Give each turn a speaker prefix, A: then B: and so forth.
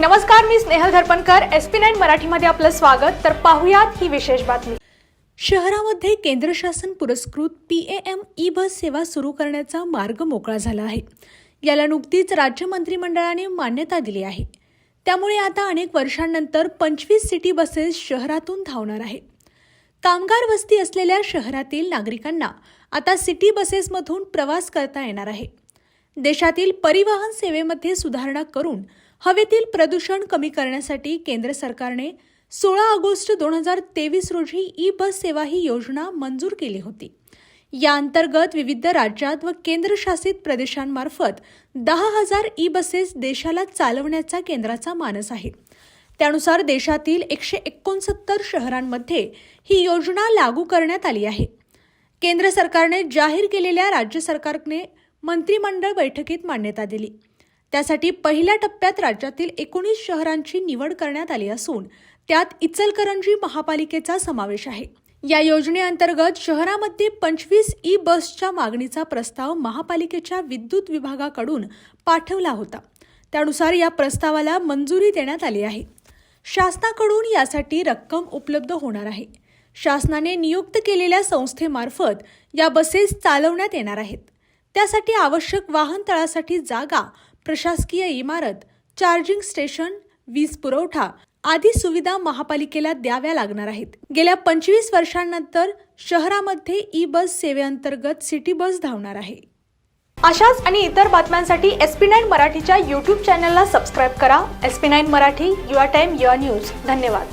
A: नमस्कार मी Snehal Dharpankar. S P nine मराठीमध्ये आपलं स्वागत. तर पाहुयात ही विशेष बातमी. शहरामध्ये केंद्र शासन पुरस्कृत P A M E bus सेवा सुरू करण्याचा मार्ग मोकळा झाला आहे. याला नुकतीच राज्य मंत्रिमंडळाने मान्यता दिली आहे. त्यामुळे आता अनेक वर्षांनंतर पंचवीस सिटी बसेस शहरातून धावणार आहे. कामगार वस्ती असलेल्या शहरातील नागरिकांना आता सिटी बसेसमधून प्रवास करता येणार आहे. देशातील परिवहन सेवेमध्ये सुधारणा करून हवेतील प्रदूषण कमी करण्यासाठी केंद्र सरकारने सोळा ऑगस्ट दोन हजार तेवीस रोजी ई बस सेवा ही योजना मंजूर केली होती. या अंतर्गत विविध राज्यात व केंद्रशासित प्रदेशांमार्फत दहा हजार ई बसेस देशाला चालवण्याचा केंद्राचा मानस आहे. त्यानुसार देशातील एकशे एकोणसत्तर शहरांमध्ये ही योजना लागू करण्यात आली आहे. केंद्र सरकारने जाहीर केलेल्या राज्य सरकारने मंत्रिमंडळ बैठकीत मान्यता दिली. त्यासाठी पहिल्या टप्प्यात राज्यातील एकोणीस शहरांची निवड करण्यात आली असून त्यात इचलकरंजी महापालिकेचा समावेश आहे. या योजनेअंतर्गत शहरामध्ये पंचवीस ई बसच्या मागणीचा प्रस्ताव महापालिकेच्या विद्युत विभागाकडून पाठवला होता. त्यानुसार या प्रस्तावाला मंजुरी देण्यात आली आहे. शासनाकडून यासाठी रक्कम उपलब्ध होणार आहे. शासनाने नियुक्त केलेल्या संस्थेमार्फत या बसेस चालवण्यात येणार आहेत. त्यासाठी आवश्यक वाहनतळासाठी जागा प्रशासकीय इमारत चार्जिंग स्टेशन वीज पुरवठा आदी सुविधा महापालिकेला द्याव्या लागणार आहेत. गेल्या पंचवीस वर्षांनंतर शहरामध्ये ई बस सेवेअंतर्गत सिटी बस धावणार आहे. अशाच आणि इतर बातम्यांसाठी एस पी नाईन मराठीच्या यूट्यूब चॅनलला सबस्क्राईब करा. S P nine Marathi your time your news. धन्यवाद.